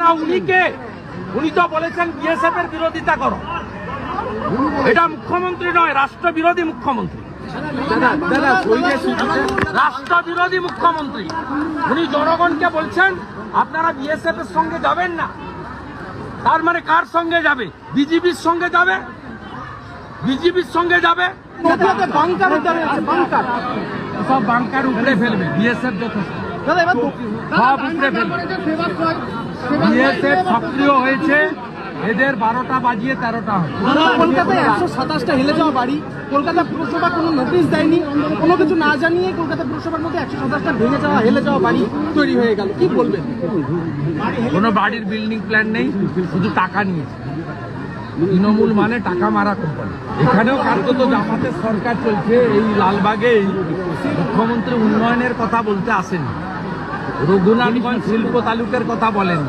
না উনি কে উনি তো বলেছেন বিএসএফ এর বিরোধিতা করো। এটা মুখ্যমন্ত্রী নয় রাষ্ট্র বিরোধী মুখ্যমন্ত্রী রাষ্ট্র বিরোধী মুখ্যমন্ত্রী। উনি জনগণকে বলছেন আপনারা বিএসএফ এর সঙ্গে যাবেন না। তার মানে কার সঙ্গে যাবে? বিজেপির সঙ্গে যাবে? বিজেপির সঙ্গে যাবে? সব বাংকার উপরে ফেলবে বিএসএফ যথেষ্ট। সব উপরে ফেলবে। বিএসএফ সক্রিয় হয়েছে। এদের বারোটা বাজিয়ে তেরোটা কলকাতায় একশো সাতাশটা হেলে যাওয়া বাড়ি। কলকাতা পুরসভা কোনো নোটিশ দেয়নি। কোনো কিছু না জানিয়ে কলকাতা পুরসভার মধ্যে একশো সাতাশটা ভেঙে যাওয়া হেলে যাওয়া বাড়ি তৈরি হয়ে গেল। কি বলবেন? কোনো বাড়ির বিল্ডিং প্ল্যান নেই শুধু টাকা নিয়েছে। তৃণমূল মানে টাকা মারা কোম্পানি এখানেও কার্যত জামাতের সরকার চলছে এই লালবাগে মুখ্যমন্ত্রী উন্নয়নের কথা বলতে আসেনি। রঘুনাথগঞ্জ শিল্প তালুকের কথা বলেন।